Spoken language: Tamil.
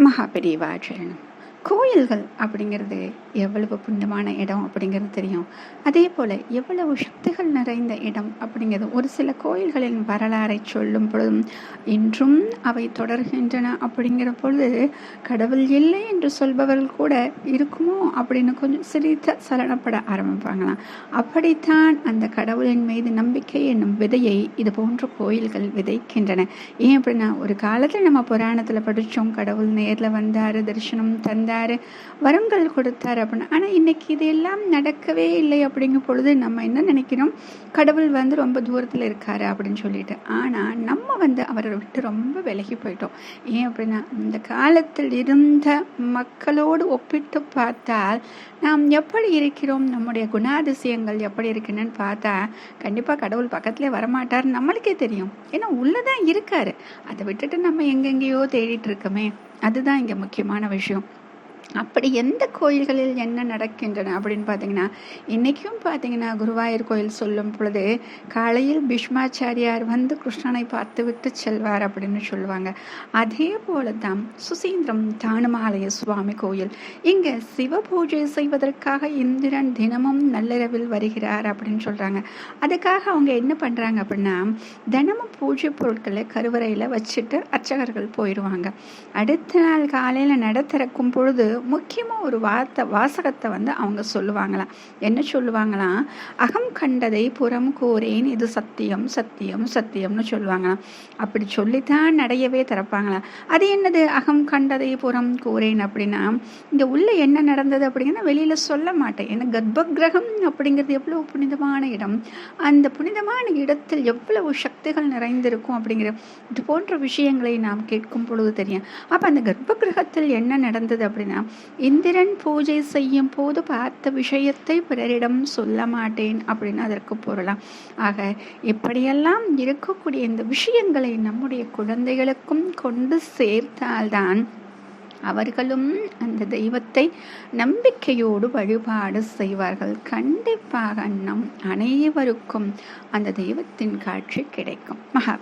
महापरिवाचन கோயில்கள் அப்படிங்கிறது எவ்வளவு புண்ணியமான இடம் அப்படிங்கிறது தெரியும். அதே போல் எவ்வளவு சக்திகள் நிறைந்த இடம் அப்படிங்கிறது ஒரு சில கோயில்களின் வரலாறை சொல்லும் பொழுதும் இன்றும் அவை தொடர்கின்றன அப்படிங்கிற பொழுது கடவுள் இல்லை என்று சொல்பவர்கள் கூட இருக்குமோ அப்படின்னு கொஞ்சம் சிரித்த சலனப்பட ஆரம்பிப்பாங்களாம். அப்படித்தான் அந்த கடவுளின் மீது நம்பிக்கை என்னும் விதையை இது போன்ற கோயில்கள் விதைக்கின்றன. ஏன் அப்படின்னா ஒரு காலத்தில் நம்ம புராணத்தில் படித்தோம் கடவுள் நேரில் வந்தார் தரிசனம் தந்தார் வரங்கள் கொடுத்தார் அப்படின்னு. ஆனால் இன்னைக்கு இதெல்லாம் நடக்கவே இல்லை அப்படிங்கும் பொழுது நம்ம என்ன நினைக்கிறோம் கடவுள் வந்து ரொம்ப தூரத்தில் இருக்காரு அப்படின்னு சொல்லிட்டு. ஆனால் நம்ம வந்து அவரை விட்டு ரொம்ப விலகி போயிட்டோம். ஏன் அப்படின்னா இந்த காலத்தில் இருந்த மக்களோடு ஒப்பிட்டு பார்த்தால் நாம் எப்படி இருக்கிறோம்? நம்முடைய குணாதிசயங்கள் எப்படி இருக்குன்னு பார்த்தா கண்டிப்பாக கடவுள் பக்கத்துலேயே வரமாட்டார் நம்மளுக்கே தெரியும். ஏன்னா உள்ளதான் இருக்காரு. அதை விட்டுட்டு நம்ம எங்கெங்கேயோ தேடிட்டு இருக்கோமே. அதுதான் இங்கே முக்கியமான விஷயம். அப்படி எந்த கோயில்களில் என்ன நடக்கின்றன அப்படின்னு பார்த்தீங்கன்னா இன்றைக்கும் பார்த்தீங்கன்னா குருவாயூர் கோயில் சொல்லும் பொழுது காலையில் பீஷ்மாச்சாரியார் வந்து கிருஷ்ணனை பார்த்து விட்டு செல்வார் அப்படின்னு சொல்லுவாங்க. அதே போல தான் சுசீந்திரம் தானுமாலய சுவாமி கோயில். இங்கே சிவ பூஜை செய்வதற்காக இந்திரன் தினமும் நள்ளிரவில் வருகிறார் அப்படின்னு சொல்கிறாங்க அதுக்காக அவங்க என்ன பண்ணுறாங்க அப்படின்னா தினமும் பூஜை பொருட்களை கருவறையில் வச்சுட்டு அர்ச்சகர்கள் போயிடுவாங்க அடுத்த நாள் காலையில் நட திறக்கும் பொழுது முக்கியமாக ஒரு வார்த்தை வாசகத்தை வந்து அவங்க சொல்லுவாங்களாம். என்ன சொல்லுவாங்களாம்? அகம் கண்டதை புறம் கூறேன் இது சத்தியம் சத்தியம் சத்தியம்னு சொல்லுவாங்களாம். அப்படி சொல்லித்தான் நடையவே திறப்பாங்களாம். அது என்னது? அகம் கண்டதை புறம் கூறேன் அப்படின்னா இங்கே உள்ளே என்ன நடந்தது அப்படிங்கன்னா வெளியில் சொல்ல மாட்டேன். ஏன்னா கர்ப்ப கிரகம் அப்படிங்கிறது எவ்வளோ புனிதமான இடம். அந்த புனிதமான இடத்தில் எவ்வளவு சக்திகள் நிறைந்திருக்கும் அப்படிங்கிற இது போன்ற விஷயங்களை நாம் கேட்கும் பொழுது தெரியும். அப்போ அந்த கர்ப்ப கிரகத்தில் என்ன நடந்தது அப்படின்னா இந்திரன் பூஜை செய்யும் போது பார்த்த விஷயத்தை பிறரிடம் சொல்ல மாட்டேன் அப்படின்னு அதற்கு பொருளாம். ஆக இப்படியெல்லாம் இருக்கக்கூடிய இந்த விஷயங்களை நம்முடைய குழந்தைகளுக்கும் கொண்டு சேர்த்தால்தான் அவர்களும் அந்த தெய்வத்தை நம்பிக்கையோடு வழிபாடு செய்வார்கள். கண்டிப்பாக நம் அனைவருக்கும் அந்த தெய்வத்தின் காட்சி கிடைக்கும். மகா